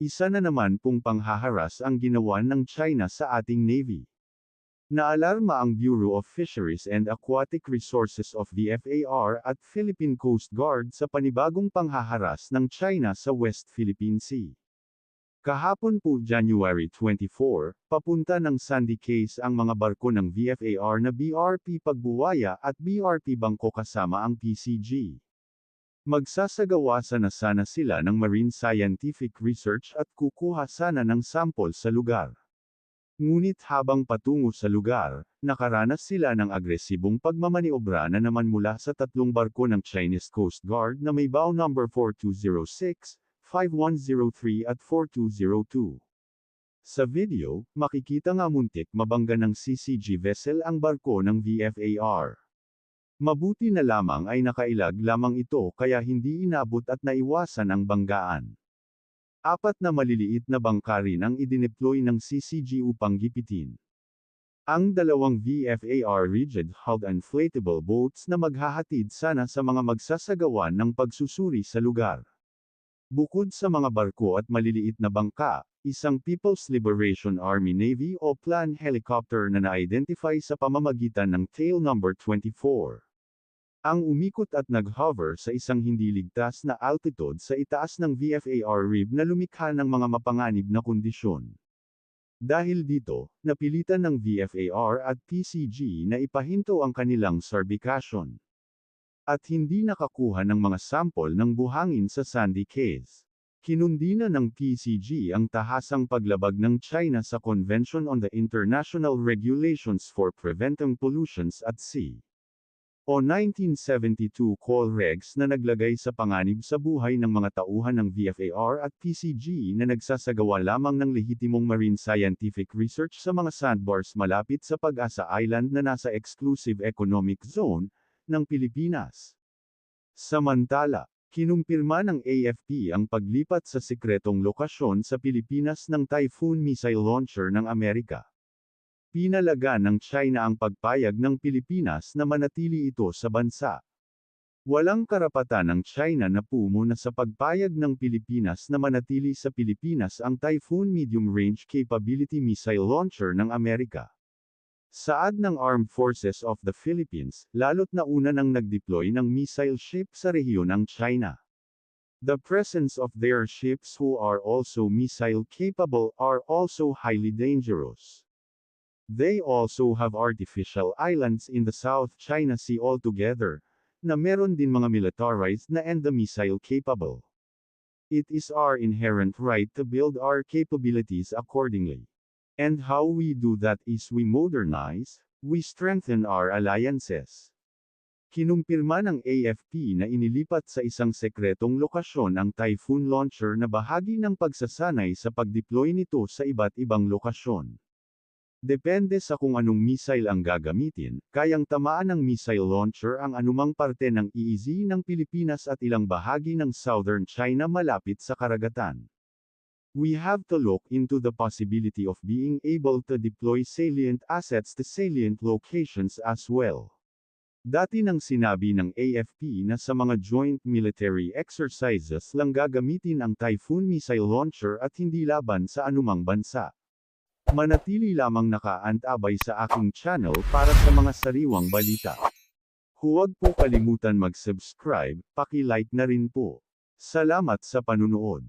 Isa na naman pong panghaharas ang ginawa ng China sa ating Navy. Naalarma ang Bureau of Fisheries and Aquatic Resources of the FAR at Philippine Coast Guard sa panibagong panghaharas ng China sa West Philippine Sea. Kahapon po January 24, papunta ng Sandy Case ang mga barko ng VFAR na BRP Pagbuwaya at BRP Bangko kasama ang PCG. Magsasagawa sana sana sila ng marine scientific research at kukuha sana ng sample sa lugar. Ngunit habang patungo sa lugar, nakaranas sila ng agresibong pagmamaniobra na naman mula sa tatlong barko ng Chinese Coast Guard na may bow number 4206, 5103 at 4202. Sa video, makikita nga muntik mabangga ng CCG vessel ang barko ng VFAR. Mabuti na lamang ay nakailag lamang ito kaya hindi inabot at naiwasan ang banggaan. Apat na maliliit na bangka rin ang idineploy ng CCG upang gipitin. Ang dalawang VFAR rigid-hulled inflatable boats na maghahatid sana sa mga magsasagawa ng pagsusuri sa lugar. Bukod sa mga barko at maliliit na bangka, isang People's Liberation Army Navy o plan helicopter na na-identify sa pamamagitan ng tail number 24. Ang umikot at nag-hover sa isang hindi ligtas na altitude sa itaas ng VFAR rib na lumikha ng mga mapanganib na kondisyon. Dahil dito, napilitan ng VFAR at PCG na ipahinto ang kanilang certification. At hindi nakakuha ng mga sample ng buhangin sa Sandy Case. Kinundi na ng PCG ang tahasang paglabag ng China sa Convention on the International Regulations for Preventing Pollutions at Sea o 1972 call regs na naglagay sa panganib sa buhay ng mga tauhan ng VFAR at PCG na nagsasagawa lamang ng lehitimong marine scientific research sa mga sandbars malapit sa Pag-asa Island na nasa exclusive economic zone ng Pilipinas. Samantala, kinumpirma ng AFP ang paglipat sa sikretong lokasyon sa Pilipinas ng Typhoon missile launcher ng Amerika. Pinalaga ng China ang pagpayag ng Pilipinas na manatili ito sa bansa. Walang karapatan ng China na pumuna sa pagpayag ng Pilipinas na manatili sa Pilipinas ang Typhoon Medium Range Capability Missile Launcher ng Amerika. Saad ng Armed Forces of the Philippines, lalo't na una nang nag-deploy ng missile ship sa rehiyon ng China. The presence of their ships who are also missile capable are also highly dangerous. They also have artificial islands in the South China Sea altogether, na meron din mga militarized na and the missile capable. It is our inherent right to build our capabilities accordingly. And how we do that is we modernize, we strengthen our alliances. Kinumpirma ng AFP na inilipat sa isang sekretong lokasyon ang Typhoon launcher na bahagi ng pagsasanay sa pagdeploy nito sa iba't ibang lokasyon. Depende sa kung anong missile ang gagamitin, kayang tamaan ng missile launcher ang anumang parte ng EEZ ng Pilipinas at ilang bahagi ng southern China malapit sa karagatan. We have to look into the possibility of being able to deploy salient assets to salient locations as well. Dati nang sinabi ng AFP na sa mga joint military exercises lang gagamitin ang Typhoon missile launcher at hindi laban sa anumang bansa. Manatili lamang nakaantabay sa aking channel para sa mga sariwang balita. Huwag po kalimutan mag-subscribe, paki-like na rin po. Salamat sa panunood.